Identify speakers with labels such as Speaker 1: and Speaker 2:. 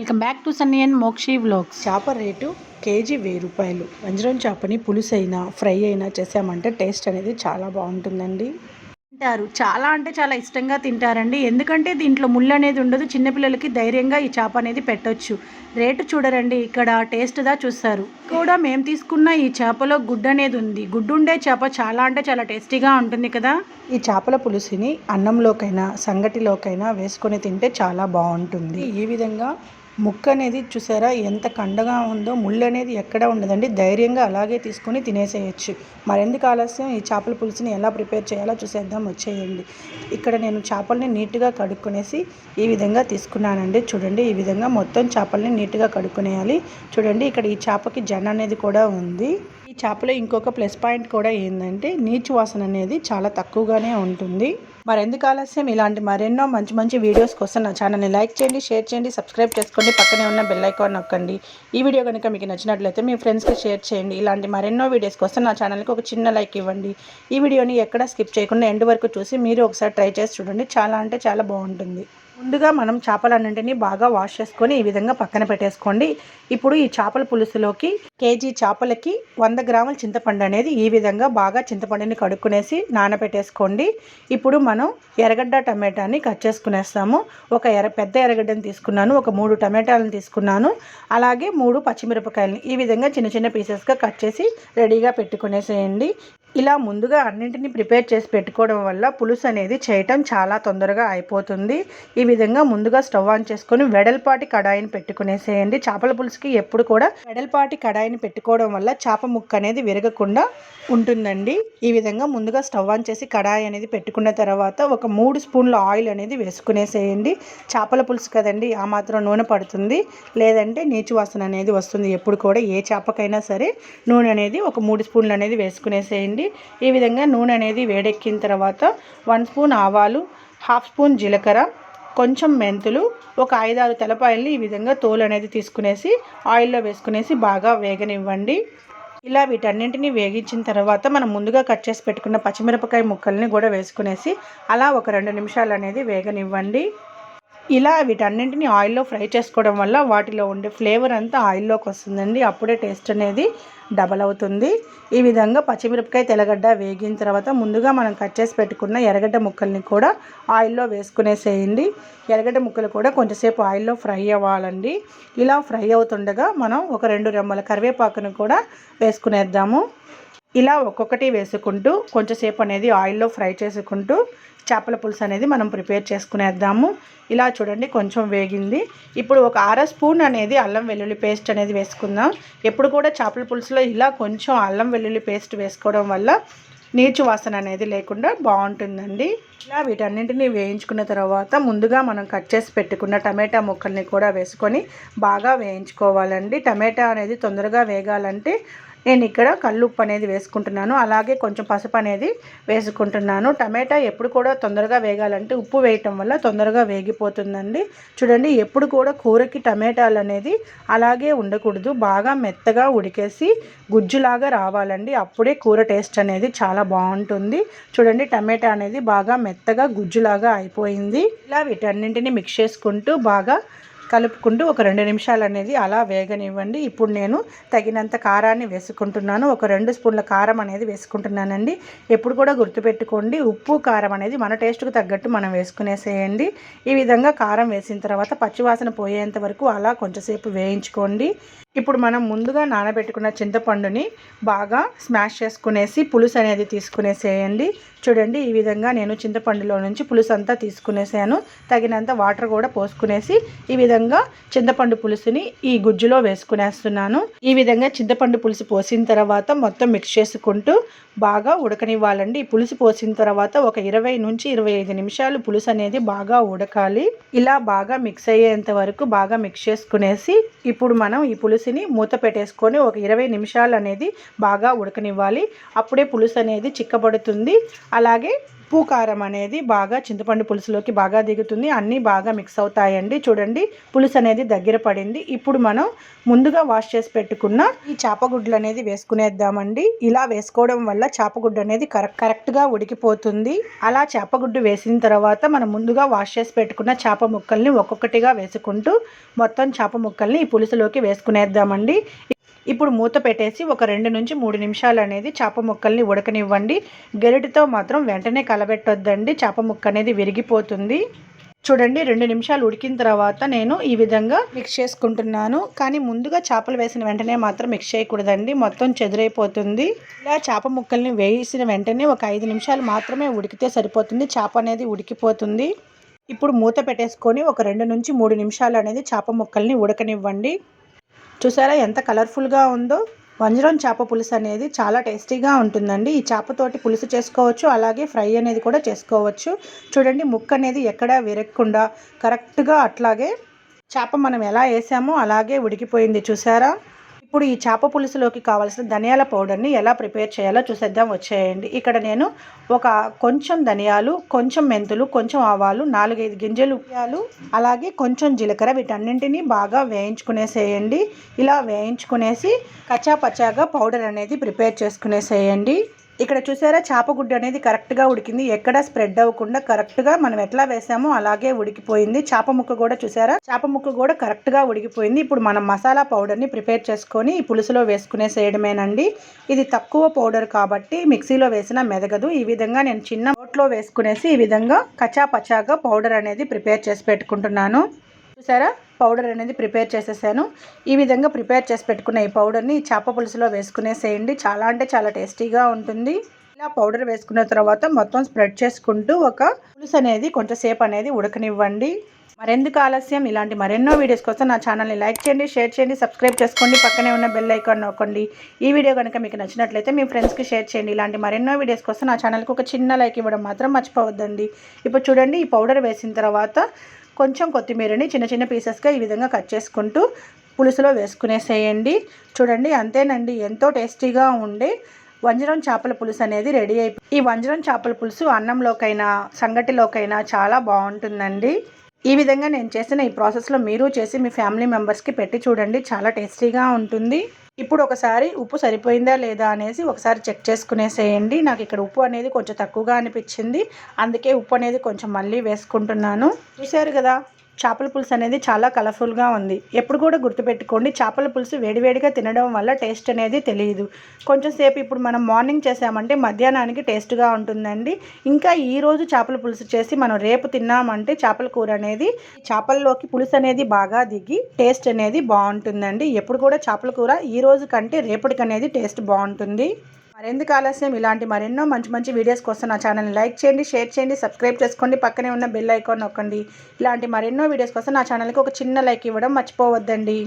Speaker 1: Welcome back to Sunny and Mokshi vlogs.
Speaker 2: చేప rate KG వెయ్యి రూపాయలు. వంజరం చేపని పులుసు అయినా ఫ్రై అయినా చేసామంటే టేస్ట్ అనేది చాలా బాగుంటుందండి.
Speaker 1: తింటారు. చాలా అంటే చాలా ఇష్టంగా తింటారండి. ఎందుకంటే దీంట్లో ముళ్ళు అనేది ఉండదు. చిన్నపిల్లలకి ధైర్యంగా ఈ చేప అనేది పెట్టొచ్చు. రేటు చూడరండి. ఇక్కడ టేస్ట్ దా చూస్తారు. కూడా మేము తీసుకున్న ఈ చేపలో గుడ్డు అనేది ఉంది. గుడ్డు ఉండే చేప చాలా అంటే చాలా టేస్టీగా ఉంటుంది కదా?
Speaker 2: ఈ చేపల పులుసుని అన్నంలోకైనా సంగటిలోకైనా వేసుకొని తింటే చాలా బాగుంటుంది. ఈ విధంగా ముక్క అనేది చూసారా? ఎంత కండగా ఉందో ముళ్ళు అనేది ఎక్కడ ఉండదండి. ధైర్యంగా అలాగే తీసుకొని తినేసేయచ్చు. మరెందుకు ఆలస్యం? ఈ చేపల పులుసుని ఎలా ప్రిపేర్ చేయాలో చూసేద్దాం వచ్చేయండి. ఇక్కడ నేను చేపల్ని నీట్గా కడుక్కునేసి ఈ విధంగా తీసుకున్నానండి. చూడండి ఈ విధంగా మొత్తం చేపల్ని నీట్గా కడుక్కునేయాలి. చూడండి ఇక్కడ ఈ చేపకి జన అనేది కూడా ఉంది. ఈ చేపలో ఇంకొక ప్లస్ పాయింట్ కూడా ఏంటంటే నీచు వాసన అనేది చాలా తక్కువగానే ఉంటుంది. మరెందుకు ఆలస్యం? ఇలాంటి మరెన్నో మంచి మంచి వీడియోస్ కోసం నా ఛానల్ని లైక్ చేయండి షేర్ చేయండి సబ్స్క్రైబ్ చేసుకోండి పక్కనే ఉన్న బెల్ ఐకాన్ నొక్కండి. ఈ వీడియో కనుక మీకు నచ్చినట్లయితే మీ ఫ్రెండ్స్కి షేర్ చేయండి. ఇలాంటి మరెన్నో వీడియోస్ కోసం నా ఛానల్కి ఒక చిన్న లైక్ ఇవ్వండి. ఈ వీడియోని ఎక్కడ స్కిప్ చేయకుండా ఎండ్ వరకు చూసి మీరు ఒకసారి ట్రై చేసి చూడండి. చాలా అంటే చాలా బాగుంటుంది. ముందుగా మనం చేపలన్నింటినీ బాగా వాష్ చేసుకొని ఈ విధంగా పక్కన పెట్టేసుకోండి. ఇప్పుడు ఈ చేపల పులుసులోకి కేజీ చేపలకి వంద గ్రాముల చింతపండు అనేది ఈ విధంగా బాగా చింతపండుని కడుక్కునేసి నానబెట్టేసుకోండి. ఇప్పుడు మనం ఎర్రగడ్డ టమాటాని కట్ చేసుకునేస్తాము. ఒక ఎర్ర పెద్ద ఎర్రగడ్డని తీసుకున్నాను. ఒక మూడు టమాటాలను తీసుకున్నాను. అలాగే మూడు పచ్చిమిరపకాయలని ఈ విధంగా చిన్న చిన్న పీసెస్గా కట్ చేసి రెడీగా పెట్టుకునేసేయండి. ఇలా ముందుగా అన్నింటినీ ప్రిపేర్ చేసి పెట్టుకోవడం వల్ల పులుసు అనేది చేయటం చాలా తొందరగా అయిపోతుంది. ఈ విధంగా ముందుగా స్టవ్ ఆన్ చేసుకొని వెడల్పాటి కడాయిని పెట్టుకునేసేయండి. చేపల పులుసుకి ఎప్పుడు కూడా వెడల్పాటి కడాయిని పెట్టుకోవడం వల్ల చేప ముక్క అనేది విరగకుండా ఉంటుందండి. ఈ విధంగా ముందుగా స్టవ్ ఆన్ చేసి కడాయి అనేది పెట్టుకున్న తర్వాత ఒక మూడు స్పూన్ల ఆయిల్ అనేది వేసుకునేసేయండి. చేపల పులుసు కదండి ఆ మాత్రం నూనె పడుతుంది. లేదంటే నీచు వాసన అనేది వస్తుంది. ఎప్పుడు కూడా ఏ చేపకైనా సరే నూనె అనేది ఒక మూడు స్పూన్లు అనేది వేసుకునేసేయండి. ఈ విధంగా నూనె అనేది వేడెక్కిన తర్వాత వన్ స్పూన్ ఆవాలు హాఫ్ స్పూన్ జీలకర్ర కొంచెం మెంతులు ఒక ఐదారు తెల్లపాయల్ని ఈ విధంగా తోలు అనేది తీసుకునేసి ఆయిల్లో వేసుకునేసి బాగా వేగనివ్వండి. ఇలా వీటన్నింటినీ వేగించిన తర్వాత మనం ముందుగా కట్ చేసి పెట్టుకున్న పచ్చిమిరపకాయ ముక్కల్ని కూడా వేసుకునేసి అలా ఒక రెండు నిమిషాలు అనేది వేగనివ్వండి. ఇలా వీటన్నింటిని ఆయిల్లో ఫ్రై చేసుకోవడం వల్ల వాటిలో ఉండే ఫ్లేవర్ అంతా ఆయిల్లోకి వస్తుందండి. అప్పుడే టేస్ట్ అనేది డబల్ అవుతుంది. ఈ విధంగా పచ్చిమిరపకాయ తెల్లగడ్డ వేగిన తర్వాత ముందుగా మనం కట్ చేసి పెట్టుకున్న ఎర్రగడ్డ ముక్కల్ని కూడా ఆయిల్లో వేసుకునేసేయండి. ఎర్రగడ్డ ముక్కలు కూడా కొంచెంసేపు ఆయిల్లో ఫ్రై అవ్వాలండి. ఇలా ఫ్రై అవుతుండగా మనం ఒక రెండు రెమ్మల కరివేపాకును కూడా వేసుకునేద్దాము. ఇలా ఒక్కొక్కటి వేసుకుంటూ కొంచెంసేపు అనేది ఆయిల్లో ఫ్రై చేసుకుంటూ చేపల పులుసు అనేది మనం ప్రిపేర్ చేసుకునేద్దాము. ఇలా చూడండి కొంచెం వేగింది. ఇప్పుడు ఒక అర స్పూన్ అనేది అల్లం వెల్లుల్లి పేస్ట్ అనేది వేసుకుందాం. ఎప్పుడు కూడా చేపల పులుసులో ఇలా కొంచెం అల్లం వెల్లుల్లి పేస్ట్ వేసుకోవడం వల్ల నీచు వాసన అనేది లేకుండా బాగుంటుందండి. ఇలా వీటన్నింటినీ వేయించుకున్న తర్వాత ముందుగా మనం కట్ చేసి పెట్టుకున్న టమాటా ముక్కల్ని కూడా వేసుకొని బాగా వేయించుకోవాలండి. టమాటా అనేది తొందరగా వేగాలంటే నేను ఇక్కడ కల్లుప్పు అనేది వేసుకుంటున్నాను. అలాగే కొంచెం పసుపు అనేది వేసుకుంటున్నాను. టమాటా ఎప్పుడు కూడా తొందరగా వేగాలంటే ఉప్పు వేయటం వల్ల తొందరగా వేగిపోతుందండి. చూడండి ఎప్పుడు కూడా కూరకి టమాటాలు అనేది అలాగే ఉండకూడదు. బాగా మెత్తగా ఉడికేసి గుజ్జులాగా రావాలండి. అప్పుడే కూర టేస్ట్ అనేది చాలా బాగుంటుంది. చూడండి టమాటా అనేది బాగా మెత్తగా గుజ్జులాగా అయిపోయింది. ఇలా వీటన్నింటిని మిక్స్ చేసుకుంటూ బాగా కలుపుకుంటూ ఒక రెండు నిమిషాలు అనేది అలా వేగనివ్వండి. ఇప్పుడు నేను తగినంత కారాన్ని వేసుకుంటున్నాను. ఒక రెండు స్పూన్ల కారం అనేది వేసుకుంటున్నానండి. ఎప్పుడు కూడా గుర్తుపెట్టుకోండి ఉప్పు కారం అనేది మన టేస్ట్కు తగ్గట్టు మనం వేసుకునేసేయండి. ఈ విధంగా కారం వేసిన తర్వాత పచ్చివాసన పోయేంత వరకు అలా కొంచెంసేపు వేయించుకోండి. ఇప్పుడు మనం ముందుగా నానబెట్టుకున్న చింతపండుని బాగా స్మాష్ చేసుకునేసి పులుసు అనేది తీసుకునేసేయండి. చూడండి ఈ విధంగా నేను చింతపండులో నుంచి పులుసు అంతా తీసుకునేసాను. తగినంత వాటర్ కూడా పోసుకునేసి ఈ విధంగా చింతపండు పులుసుని ఈ గుజ్జులో వేసుకునేస్తున్నాను. ఈ విధంగా చింతపండు పులుసు పోసిన తర్వాత మొత్తం మిక్స్ చేసుకుంటూ బాగా ఉడకనివ్వాలండి. ఈ పులుసు పోసిన తర్వాత ఒక ఇరవై నుంచి ఇరవై ఐదు నిమిషాలు పులుసు అనేది బాగా ఉడకాలి. ఇలా బాగా మిక్స్ అయ్యేంత వరకు బాగా మిక్స్ చేసుకునేసి ఇప్పుడు మనం ఈ పులుసుని మూత పెట్టేసుకొని ఒక ఇరవై నిమిషాలు అనేది బాగా ఉడకనివ్వాలి. అప్పుడే పులుసు అనేది చిక్కబడుతుంది. అలాగే ఉప్పు కారం అనేది బాగా చింతపండు పులుసులోకి బాగా దిగుతుంది. అన్నీ బాగా మిక్స్ అవుతాయండి. చూడండి పులుసు అనేది దగ్గర పడింది. ఇప్పుడు మనం ముందుగా వాష్ చేసి పెట్టుకున్న ఈ చేపగుడ్లు అనేది వేసుకునేద్దామండి. ఇలా వేసుకోవడం వల్ల చేపగుడ్డు అనేది కరెక్ట్ కరెక్ట్గా ఉడికిపోతుంది. అలా చేపగుడ్డు వేసిన తర్వాత మనం ముందుగా వాష్ చేసి పెట్టుకున్న చేప ముక్కల్ని ఒక్కొక్కటిగా వేసుకుంటూ మొత్తం చేప ముక్కల్ని ఈ పులుసులోకి వేసుకునేద్దామండి. ఇప్పుడు మూత పెట్టేసి ఒక రెండు నుంచి మూడు నిమిషాలు అనేది చేప ముక్కల్ని ఉడకనివ్వండి. గెరిటితో మాత్రం వెంటనే కలబెట్టొద్దండి. చేప ముక్క అనేది విరిగిపోతుంది. చూడండి రెండు నిమిషాలు ఉడికిన తర్వాత నేను ఈ విధంగా మిక్స్ చేసుకుంటున్నాను. కానీ ముందుగా చేపలు వేసిన వెంటనే మాత్రం మిక్స్ చేయకూడదండి. మొత్తం చెదిరైపోతుంది. ఇలా చేప ముక్కల్ని వేసిన వెంటనే ఒక ఐదు నిమిషాలు మాత్రమే ఉడికితే సరిపోతుంది. చేప అనేది ఉడికిపోతుంది. ఇప్పుడు మూత పెట్టేసుకొని ఒక రెండు నుంచి మూడు నిమిషాలు అనేది చేప ముక్కల్ని ఉడకనివ్వండి. చూసారా ఎంత కలర్ఫుల్గా ఉందో? వంజరం చేప పులుసు అనేది చాలా టేస్టీగా ఉంటుందండి. ఈ చేపతోటి పులుసు చేసుకోవచ్చు అలాగే ఫ్రై అనేది కూడా చేసుకోవచ్చు. చూడండి ముక్క అనేది ఎక్కడా విరక్కుండా కరెక్ట్గా అట్లాగే చేప మనం ఎలా వేసామో అలాగే ఉడికిపోయింది. చూసారా? ఇప్పుడు ఈ చేప పులుసులోకి కావాల్సిన ధనియాల పౌడర్ని ఎలా ప్రిపేర్ చేయాలో చూసేద్దాం వచ్చేయండి. ఇక్కడ నేను ఒక కొంచెం ధనియాలు కొంచెం మెంతులు కొంచెం ఆవాలు నాలుగైదు గింజలు ఉప్యాలు అలాగే కొంచెం జీలకర్ర వీటన్నింటినీ బాగా వేయించుకునేసేయండి. ఇలా వేయించుకునేసి కచ్చా పచ్చాగా పౌడర్ అనేది ప్రిపేర్ చేసుకునేసేయండి. ఇక్కడ చూసారా? చేపగుడ్డు అనేది కరెక్ట్గా ఉడికింది. ఎక్కడ స్ప్రెడ్ అవ్వకుండా కరెక్ట్గా మనం ఎట్లా వేసామో అలాగే ఉడికిపోయింది. చేప ముక్క కూడా చూసారా? చేప ముక్క కూడా కరెక్ట్గా ఉడికిపోయింది. ఇప్పుడు మనం మసాలా పౌడర్ని ప్రిపేర్ చేసుకొని ఈ పులుసులో వేసుకునేసేయడమేనండి ఇది తక్కువ పౌడర్ కాబట్టి మిక్సీలో వేసినా మెదగదు. ఈ విధంగా నేను చిన్న నోట్లో వేసుకునేసి ఈ విధంగా కచా పచాగా పౌడర్ అనేది ప్రిపేర్ చేసి పెట్టుకుంటున్నాను. చూసారా? పౌడర్ అనేది ప్రిపేర్ చేసేసాను. ఈ విధంగా ప్రిపేర్ చేసి పెట్టుకున్న ఈ పౌడర్ని చేప పులుసులో వేసుకునేసేయండి. చాలా అంటే చాలా టేస్టీగా ఉంటుంది. ఇలా పౌడర్ వేసుకున్న తర్వాత మొత్తం స్ప్రెడ్ చేసుకుంటూ ఒక పులుసు అనేది కొంచెంసేపు అనేది ఉడకనివ్వండి. మరెందుకు ఆలస్యం? ఇలాంటి మరెన్నో వీడియోస్ కోసం నా ఛానల్ని లైక్ చేయండి షేర్ చేయండి సబ్స్క్రైబ్ చేసుకోండి. పక్కనే ఉన్న బెల్ ఐకాన్ నొక్కండి. ఈ వీడియో కనుక మీకు నచ్చినట్లయితే మీ ఫ్రెండ్స్కి షేర్ చేయండి. ఇలాంటి మరెన్నో వీడియోస్ కోసం నా ఛానల్కి ఒక చిన్న లైక్ ఇవ్వడం మాత్రం మర్చిపోవద్దండి. ఇప్పుడు చూడండి ఈ పౌడర్ వేసిన తర్వాత కొంచెం కొత్తిమీరని చిన్న చిన్న పీసెస్గా ఈ విధంగా కట్ చేసుకుంటూ పులుసులో వేసుకునేసేయండి. చూడండి అంతేనండి ఎంతో టేస్టీగా ఉండే వంజరం చేపల పులుసు అనేది రెడీ అయిపోయి ఈ వంజరం చేపల పులుసు అన్నంలోకైనా సంగటిలోకైనా చాలా బాగుంటుందండి. ఈ విధంగా నేను చేసిన ఈ ప్రాసెస్లో మీరు చేసి మీ ఫ్యామిలీ మెంబర్స్కి పెట్టి చూడండి చాలా టేస్టీగా ఉంటుంది. ఇప్పుడు ఒకసారి ఉప్పు సరిపోయిందా లేదా అనేసి ఒకసారి చెక్ చేసుకునేసేయండి. నాకు ఇక్కడ ఉప్పు అనేది కొంచెం తక్కువగా అనిపించింది. అందుకే ఉప్పు అనేది కొంచెం మళ్ళీ వేసుకుంటున్నాను. చూశారు కదా? చేపల పులుసు అనేది చాలా కలర్ఫుల్గా ఉంది. ఎప్పుడు కూడా గుర్తుపెట్టుకోండి చేపల పులుసు వేడివేడిగా తినడం వల్ల టేస్ట్ అనేది తెలియదు. కొంచెం సేపు ఇప్పుడు మనం మార్నింగ్ చేసామంటే మధ్యాహ్నానికి టేస్ట్గా ఉంటుందండి. ఇంకా ఈరోజు చేపల పులుసు చేసి మనం రేపు తిన్నామంటే చేపల కూర అనేది చేపల్లోకి పులుసు అనేది బాగా దిగి టేస్ట్ అనేది బాగుంటుందండి. ఎప్పుడు కూడా చేపల కూర ఈ రోజు కంటే రేపటికి అనేది టేస్ట్ బాగుంటుంది. మరెందుకు ఆలస్యం? ఇలాంటి మరెన్నో మంచి మంచి వీడియోస్ కోసం నా ఛానల్ని లైక్ చేయండి షేర్ చేయండి సబ్స్క్రైబ్ చేసుకోండి పక్కనే ఉన్న బెల్ ఐకాన్ నొక్కండి. ఇలాంటి మరెన్నో వీడియోస్ కోసం నా ఛానల్కి ఒక చిన్న లైక్ ఇవ్వడం మర్చిపోవద్దండి.